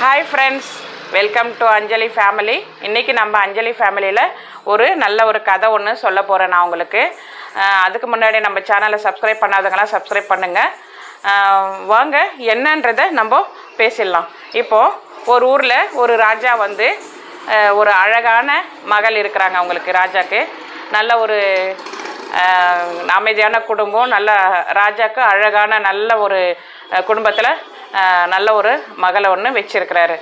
Hi friends welcome to Anjali family இன்றைக்கி நம்ம அஞ்சலி ஃபேமிலியில் ஒரு நல்ல ஒரு கதை ஒன்று சொல்ல போகிறேன் நான் உங்களுக்கு. அதுக்கு முன்னாடி நம்ம சேனலை சப்ஸ்கிரைப் பண்ணாதவங்களாம் சப்ஸ்கிரைப் பண்ணுங்கள் வாங்க என்னன்றதை நம்ம பேசிடலாம். இப்போது ஒரு ஊரில் ஒரு ராஜா வந்து ஒரு அழகான மகள் இருக்கிறாங்க அவங்களுக்கு ராஜாக்கு. நல்ல ஒரு அமைதியான குடும்பம் நல்ல ராஜாக்கு அழகான நல்ல ஒரு குடும்பத்தில் நல்ல ஒரு மகளை ஒன்று வச்சிருக்கிறாரு.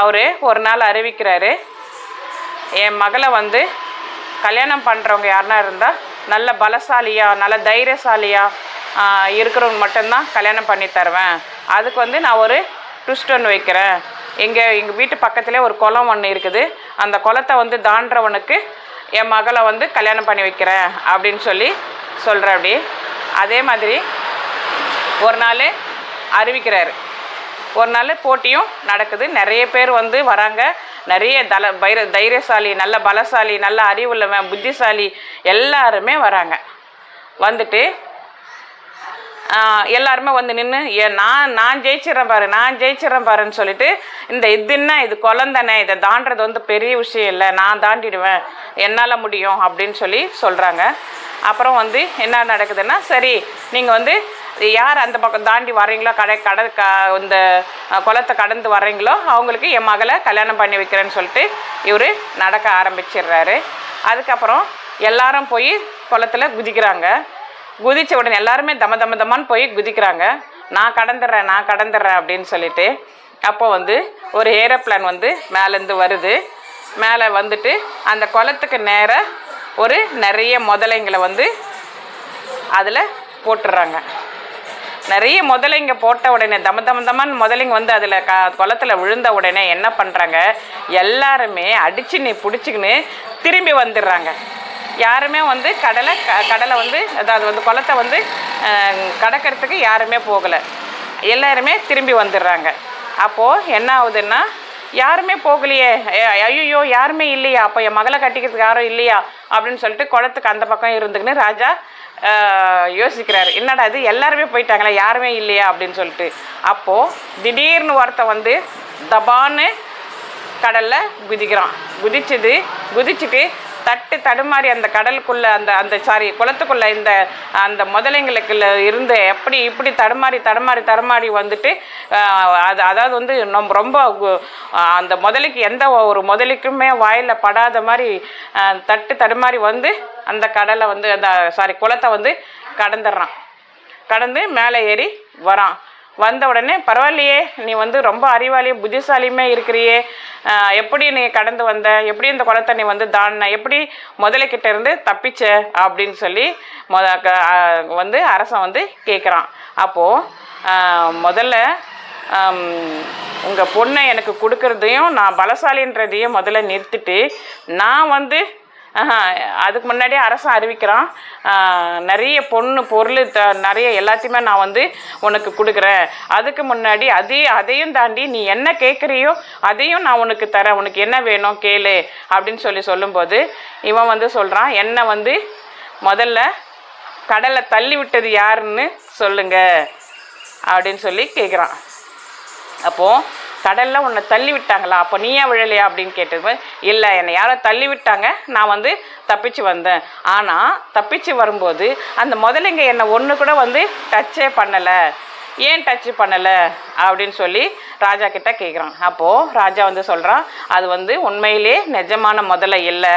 அவர் ஒரு நாள் அறிவிக்கிறாரு என் மகளை வந்து கல்யாணம் பண்ணுறவங்க யாருனா இருந்தால் நல்ல பலசாலியாக நல்ல தைரியசாலியாக இருக்கிறவங்க மட்டும்தான் கல்யாணம் பண்ணி தருவேன். அதுக்கு வந்து நான் ஒரு ட்விஸ்ட் ஒன்று வைக்கிறேன். எங்கள் எங்கள் வீட்டு பக்கத்துலேயே ஒரு குளம் ஒன்று இருக்குது. அந்த குளத்தை வந்து தாண்டுறவனுக்கு என் மகளை வந்து கல்யாணம் பண்ணி வைக்கிறேன் அப்படின்னு சொல்லி சொல்கிற அப்படி அதே மாதிரி ஒரு நாள் அறிவிக்கிறாரு. ஒரு நாள் போட்டியும் நடக்குது. நிறைய பேர் வந்து வராங்க. நிறைய தல பைர தைரியசாலி நல்ல பலசாலி நல்ல அறிவுள்ளவன் புத்திசாலி எல்லாருமே வராங்க. வந்துட்டு எல்லாருமே வந்து நின்று ஏ நான் நான் ஜெயிச்சிடறேன் பாரு நான் ஜெயிச்சிடறேன் பாருன்னு சொல்லிட்டு இந்த இது என்ன இது குழந்தனே இதை தாண்டுறது வந்து பெரிய விஷயம் இல்லை. நான் தாண்டிடுவேன். என்னால் முடியும். அப்படின்னு சொல்லி சொல்கிறாங்க அப்புறம் வந்து என்ன நடக்குதுன்னா சரி நீங்கள் வந்து யார் அந்த பக்கம் தாண்டி வர்றீங்களோ கடை கடை க இந்த குளத்தை கடந்து வர்றீங்களோ அவங்களுக்கு என் மகளை கல்யாணம் பண்ணி வைக்கிறேன்னு சொல்லிட்டு இவர் நடக்க ஆரம்பிச்சிடுறாரு. அதுக்கப்புறம் எல்லாரும் போய் குளத்துல குதிக்கிறாங்க. குதித்த உடனே எல்லாருமே தம தம தமான்னு போய் குதிக்கிறாங்க. நான் கடந்துடுறேன் நான் கடந்துடுறேன் அப்படின்னு சொல்லிட்டு அப்போ வந்து ஒரு ஏரோப்ளான் வந்து மேலேருந்து வருது. மேலே வந்துட்டு அந்த குளத்துக்கு நேராக ஒரு நிறைய முதலைங்களை வந்து அதில் போட்டுடுறாங்க நிறைய முதலைங்க போட்ட உடனே தம தம தமன்னு முதலைங்க வந்து அதில் க குளத்துல விழுந்த உடனே என்ன பண்ணுறாங்க எல்லாருமே அடிச்சு நீ பிடிச்சிக்கின்னு திரும்பி வந்துடுறாங்க. யாருமே வந்து கடலை க கடலை வந்து அதாவது வந்து குளத்தை வந்து கடக்கிறதுக்கு யாருமே போகலை. எல்லாருமே திரும்பி வந்துடுறாங்க. அப்போது என்ன ஆகுதுன்னா யாருமே போகலையே. ஐயோ யாருமே இல்லையா? அப்போ என் மகளை கட்டிக்கிறதுக்கு யாரும் இல்லையா? அப்படின்னு சொல்லிட்டு குளத்துக்கு அந்த பக்கம் இருந்துக்கின்னு ராஜா யோசிக்கிறாரு. என்னடா இது? எல்லாருமே போயிட்டாங்களே யாருமே இல்லையா? அப்படின்னு சொல்லிட்டு. அப்போது திடீர்னு ஒருத்தன் வந்து தபான்னு கடலில் குதிக்கிறான். குதிச்சது குதிச்சுட்டு தட்டு தடுமாறி அந்த கடலுக்குள்ளே அந்த அந்த சாரி குளத்துக்குள்ளே இந்த அந்த முதலைங்களுக்குள்ள இருந்து எப்படி இப்படி தடுமாறி தடுமாறி தடுமாறி வந்துட்டு அது அதாவது வந்து நம்ம ரொம்ப அந்த முதலைக்கு எந்த ஒரு முதலைக்குமே வாயில் படாத மாதிரி தட்டு தடுமாறி வந்து அந்த கடலை வந்து அந்த சாரி குளத்தை வந்து கடந்துடுறான். கடந்து மேலே ஏறி வரான். வந்த உடனே பரவாயில்லையே நீ வந்து ரொம்ப அறிவாளி புத்திசாலியுமே இருக்கிறியே. எப்படி நீ கடந்து வந்த? எப்படி இந்த குளத்தை நீ வந்து தாண்டின? எப்படி முதலைக்கிட்ட இருந்து தப்பிச்ச? அப்படின்னு சொல்லி மொத க- வந்து அரசன் வந்து கேட்குறான் அப்போது முதல்ல உங்கள் பொண்ணை எனக்கு கொடுக்கறதையும் நான் பலசாலின்றதையும் முதல்ல நிறுத்திட்டு நான் வந்து அதுக்கு முன்னாடியே அரசு அறிவிக்கிறான். நிறைய பொண்ணு பொருள் த நிறைய எல்லாத்தையுமே நான் வந்து உனக்கு கொடுக்குறேன். அதுக்கு முன்னாடி அதையும் அதையும் தாண்டி நீ என்ன கேட்குறியோ அதையும் நான் உனக்கு தரேன். உனக்கு என்ன வேணும் கேளு அப்படின்னு சொல்லி சொல்லும்போது இவன் வந்து சொல்கிறான் என்னை வந்து முதல்ல கடலை தள்ளி விட்டது யாருன்னு சொல்லுங்க. அப்படின்னு சொல்லி கேட்குறான் அப்போது கடலில் உன்னை தள்ளி விட்டாங்களா? அப்போ நீயே விழலையா அப்படின்னு கேட்டது இல்லை என்னை யாரோ தள்ளி விட்டாங்க. நான் வந்து தப்பிச்சு வந்தேன். ஆனால் தப்பிச்சு வரும்போது அந்த முதலைங்க என்னை ஒன்று கூட வந்து டச்சே பண்ணலை. ஏன் டச் பண்ணலை? அப்படின்னு சொல்லி ராஜா கிட்ட கேட்குறான் அப்போது ராஜா வந்து சொல்கிறான் அது வந்து உண்மையிலே நிஜமான முதலை இல்லை.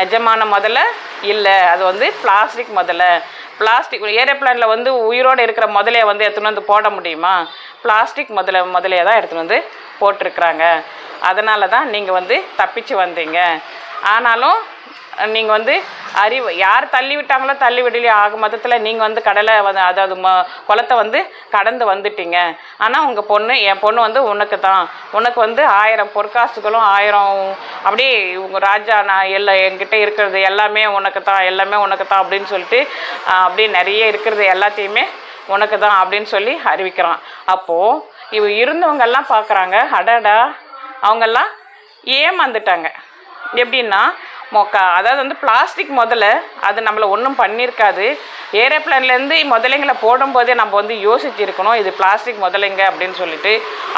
நிஜமான முதல்ல இல்லை. அது வந்து பிளாஸ்டிக் முதல்ல பிளாஸ்டிக் ஏரோப்ளானில் வந்து உயிரோடு இருக்கிற முதலையை வந்து எடுத்துன்னு வந்து போட முடியுமா? பிளாஸ்டிக் முதல முதலையை தான் எடுத்துகிட்டு வந்து போட்டிருக்கிறாங்க. அதனால தான் நீங்கள் வந்து தப்பிச்சு வந்தீங்க. ஆனாலும் நீங்கள் வந்து அறிவு யார் தள்ளி விட்டாங்களோ தள்ளி விடலையோ ஆக மொத்தத்தில் நீங்கள் வந்து கடலை வந்து அதாவது ம குளத்தை வந்து கடந்து வந்துட்டீங்க. ஆனால் உங்கள் பொண்ணு என் பொண்ணு வந்து உனக்கு தான். உனக்கு வந்து ஆயிரம் பொற்காசுகளும் ஆயிரம் அப்படியே உங்கள் ராஜா நான் எல்லா என்கிட்ட இருக்கிறது எல்லாமே உனக்கு தான் எல்லாமே உனக்கு தான் அப்படின்னு சொல்லிட்டு அப்படியே நிறைய இருக்கிறது எல்லாத்தையுமே உனக்கு தான் அப்படின்னு சொல்லி அறிவிக்கிறான். அப்போது இவ இருந்தவங்கெல்லாம் பார்க்குறாங்க அடடா அவங்கெல்லாம் ஏமாந்துட்டாங்க. எப்படின்னா மொக்கா அதாவது வந்து பிளாஸ்டிக் முதல்ல அது நம்மளை ஒன்றும் பண்ணியிருக்காது ஏரோப்ளான்லேருந்து முதலைங்களை போடும்போதே நம்ம வந்து யோசிச்சிருக்கணும் இது பிளாஸ்டிக் முதலைங்க அப்படின்னு சொல்லிட்டு.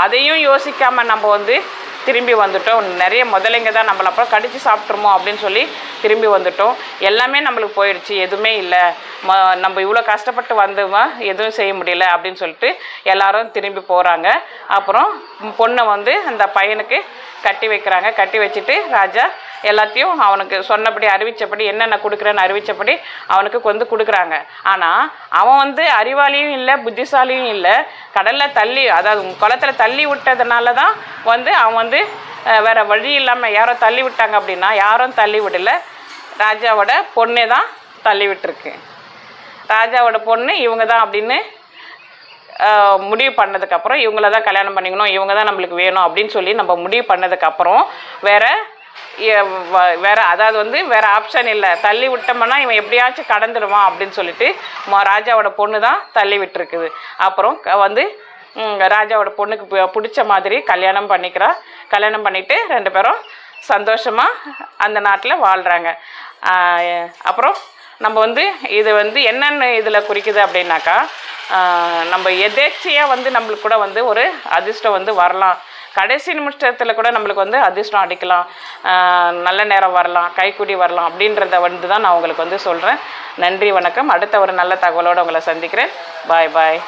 அதையும் யோசிக்காமல் நம்ம வந்து திரும்பி வந்துட்டோம். நிறைய முதலைங்க தான் நம்மளை அப்புறம் கடித்து சாப்பிட்ருமோ அப்படின்னு சொல்லி திரும்பி வந்துட்டோம். எல்லாமே நம்மளுக்கு போயிடுச்சு. எதுவுமே இல்லை. ம நம்ம இவ்வளோ கஷ்டப்பட்டு வந்தோமா? எதுவும் செய்ய முடியல அப்படின்னு சொல்லிட்டு எல்லாரும் திரும்பி போகிறாங்க அப்புறம் பொண்ணை வந்து அந்த பையனுக்கு கட்டி வைக்கிறாங்க. கட்டி வச்சுட்டு ராஜா எல்லாத்தையும் அவனுக்கு சொன்னபடி அறிவித்தபடி என்னென்ன கொடுக்குறேன்னு அறிவித்தபடி அவனுக்கு வந்து கொடுக்குறாங்க. ஆனால் அவன் வந்து அறிவாளியும் இல்லை புத்திசாலியும் இல்லை. கடலில் தள்ளி அதாவது குளத்துல தள்ளி விட்டதுனால தான் வந்து அவன் வந்து வேறு வழி இல்லாமல் யாரோ தள்ளி விட்டாங்க அப்படின்னா யாரும் தள்ளி விடலை. ராஜாவோட பொண்ணே தான் தள்ளி விட்டுருக்கு. ராஜாவோட பொண்ணு இவங்க தான் அப்படின்னு முடிவு பண்ணதுக்கப்புறம் இவங்கள தான் கல்யாணம் பண்ணிக்கணும் இவங்க தான் நம்மளுக்கு வேணும் அப்படின்னு சொல்லி நம்ம முடிவு பண்ணதுக்கப்புறம் வேற வ- வேற அதாவது வந்து வேற ஆப்ஷன் இல்லை. தள்ளி விட்டோம்னா இவன் எப்படியாச்சும் கடந்துடுவான் அப்படின்னு சொல்லிட்டு ம- ராஜாவோட பொண்ணு தான் தள்ளி விட்டுருக்குது. அப்புறம் வந்து ராஜாவோட பொண்ணுக்கு பிடிச்ச மாதிரி கல்யாணம் பண்ணிக்கிறா. கல்யாணம் பண்ணிட்டு ரெண்டு பேரும் சந்தோஷமாக அந்த நாட்டில் வாழ்கிறாங்க அப்புறம் நம்ம வந்து இது வந்து என்னென்ன இதில் குறிக்குது அப்படின்னாக்கா நம்ம எதேச்சியாக வந்து நம்மளுக்கு கூட வந்து ஒரு அதிர்ஷ்டம் வந்து வரலாம். கடைசி நிமிஷத்தில் கூட நம்மளுக்கு வந்து அதிர்ஷ்டம் அடிக்கலாம். நல்ல நேரம் வரலாம் கைக்குடி வரலாம் அப்படின்றத வந்து தான் நான் உங்களுக்கு வந்து சொல்கிறேன் நன்றி வணக்கம். அடுத்த ஒரு நல்ல தகவலோடு உங்களை சந்திக்கிறேன். பாய் பாய்.